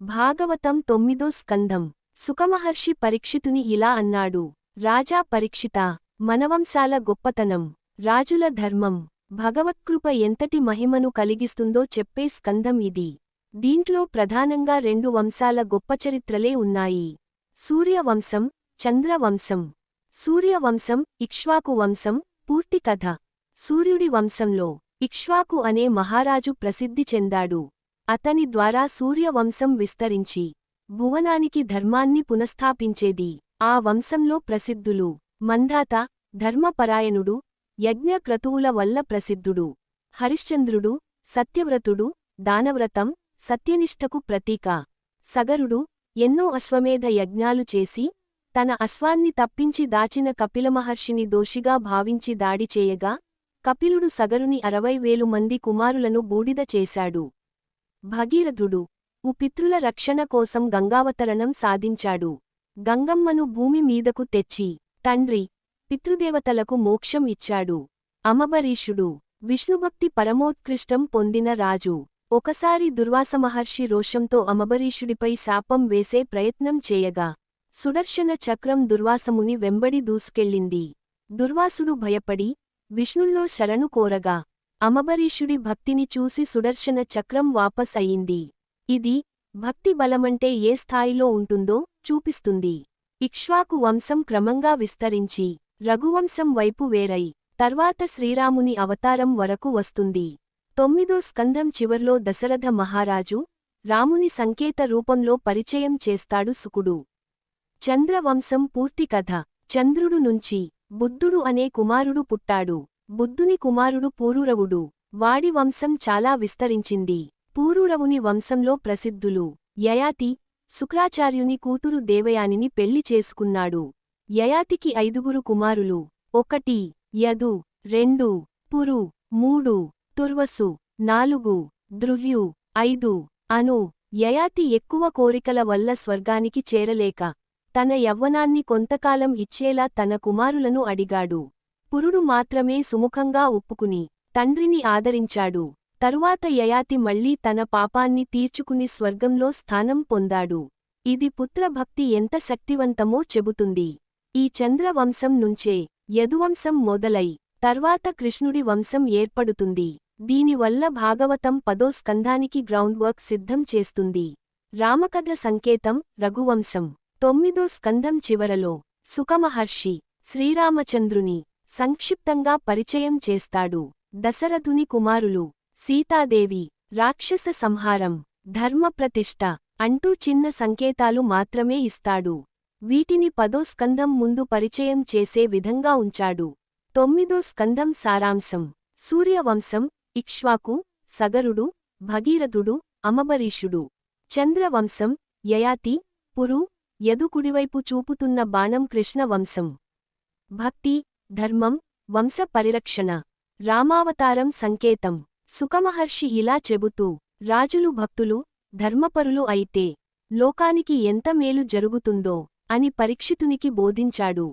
భాగవతం తొమ్మిదో స్కంధం సుఖమహర్షి పరీక్షితుని ఇలా అన్నాడు. రాజా పరీక్షిత మనవంశాల గొప్పతనం రాజుల ధర్మం భగవత్కృప ఎంతటి మహిమను కలిగిస్తుందో చెప్పే స్కంధం ఇది. దీంట్లో ప్రధానంగా రెండు వంశాల గొప్పచరిత్రలే ఉన్నాయి. సూర్యవంశం చంద్రవంశం. సూర్యవంశం ఇక్ష్వాకు వంశం పూర్తి కథ. సూర్యుడి వంశంలో ఇక్ష్వాకు అనే మహారాజు ప్రసిద్ధి చెందాడు. అతని ద్వారా సూర్యవంశం విస్తరించి భువనానికి ధర్మాన్ని పునఃస్థాపించేది. ఆ వంశంలో ప్రసిద్ధులు మంధాత ధర్మపరాయణుడు యజ్ఞక్రతువుల వల్ల ప్రసిద్ధుడు. హరిశ్చంద్రుడు సత్యవ్రతుడు దానవ్రతం సత్యనిష్టకు ప్రతీక. సగరుడు ఎన్నో అశ్వమేధ యజ్ఞాలు చేసి తన అశ్వాన్ని తప్పించి దాచిన కపిలమహర్షిని దోషిగా భావించి దాడి చేయగా కపిలుడు సగరుని అరవై వేలు మంది కుమారులను బూడిద చేశాడు. భగీరథుడు ఉ పితృల రక్షణ కోసం గంగావతరణం సాధించాడు. గంగమ్మను భూమి మీదకు తెచ్చి తండ్రి పితృదేవతలకు మోక్షం ఇచ్చాడు. అమబరీషుడు విష్ణుభక్తి పరమోత్కృష్టం పొందిన రాజు. ఒకసారి దుర్వాసమహర్షి రోషంతో అమబరీషుడిపై శాపం వేసే ప్రయత్నం చేయగా సుదర్శన చక్రం దుర్వాసముని వెంబడి దూసుకెళ్ళింది. దుర్వాసుడు భయపడి విష్ణుల్లో శరణు కోరగా అమబరీషుడి భక్తిని చూసి సుదర్శన చక్రం వాపస్ అయింది. ఇది భక్తి బలమంటే ఏ స్థాయిలో ఉంటుందో చూపిస్తుంది. ఇక్ష్వాకు వంశం క్రమంగా విస్తరించి రఘువంశం వైపు వేరై తర్వాత శ్రీరాముని అవతారం వరకు వస్తుంది. తొమ్మిదో స్కందం చివర్లో దశరథ మహారాజు రాముని సంకేత రూపంలో పరిచయం చేస్తాడు సుకుడు చంద్రవంశం పూర్తి కథ. చంద్రుడు నుంచి బుద్ధుడు అనే కుమారుడు పుట్టాడు. బుద్ధుని కుమారుడు పూరూరవుడు. వాడి వంశం చాలా విస్తరించింది. పూరూరవుని వంశంలో ప్రసిద్ధులు యయాతి శుక్రాచార్యుని కూతురు దేవయానిని పెళ్ళి చేసుకున్నాడు. యయాతికి ఐదుగురు కుమారులు. ఒకటి యదు రెండు పురు మూడు తుర్వసు నాలుగు ధృవ్యు ఐదు అను. యయాతి ఎక్కువ కోరికల వల్ల స్వర్గానికి చేరలేక తన యవ్వనాన్ని కొంతకాలం ఇచ్చేలా తన కుమారులను అడిగాడు. పురుడు మాత్రమే సుముఖంగా ఒప్పుకుని తండ్రిని ఆదరించాడు. తరువాత యయాతి మళ్ళీ తన పాపాన్ని తీర్చుకుని స్వర్గంలో స్థానం పొందాడు. ఇది పుత్రభక్తి ఎంత శక్తివంతమో చెబుతుంది. ఈ చంద్రవంశం నుంచే యదువంశం మొదలై తర్వాత కృష్ణుడి వంశం ఏర్పడుతుంది. దీనివల్ల భాగవతం పదో స్కంధానికి గ్రౌండ్ వర్క్ సిద్ధం చేస్తుంది. రామకథ సంకేతం రఘువంశం తొమ్మిదో స్కంధం చివరలో సుఖమహర్షి శ్రీరామచంద్రుని సంక్షిప్తంగా పరిచయం చేస్తాడు. దశరథుని కుమారులు సీతాదేవి రాక్షస సంహారం ధర్మప్రతిష్ఠ అంటూ చిన్న సంకేతాలు మాత్రమే ఇస్తాడు. వీటిని పదో స్కందం ముందు పరిచయం చేసే విధంగా ఉంచాడు. తొమ్మిదో స్కందం సారాంశం. సూర్యవంశం ఇక్ష్వాకు సగరుడు భగీరథుడు అమబరీషుడు. చంద్రవంశం యయాతి పురు యదుకుడివైపు చూపుతున్న బాణం కృష్ణవంశం. భక్తి ధర్మం వంశ పరిరక్షణ రామావతారం సంకేతం. సుఖమహర్షి ఇలా చెబుతూ రాజులు భక్తులు ధర్మపరులు అయితే లోకానికి ఎంత మేలు జరుగుతుందో అని పరీక్షితునికి బోధించాడు.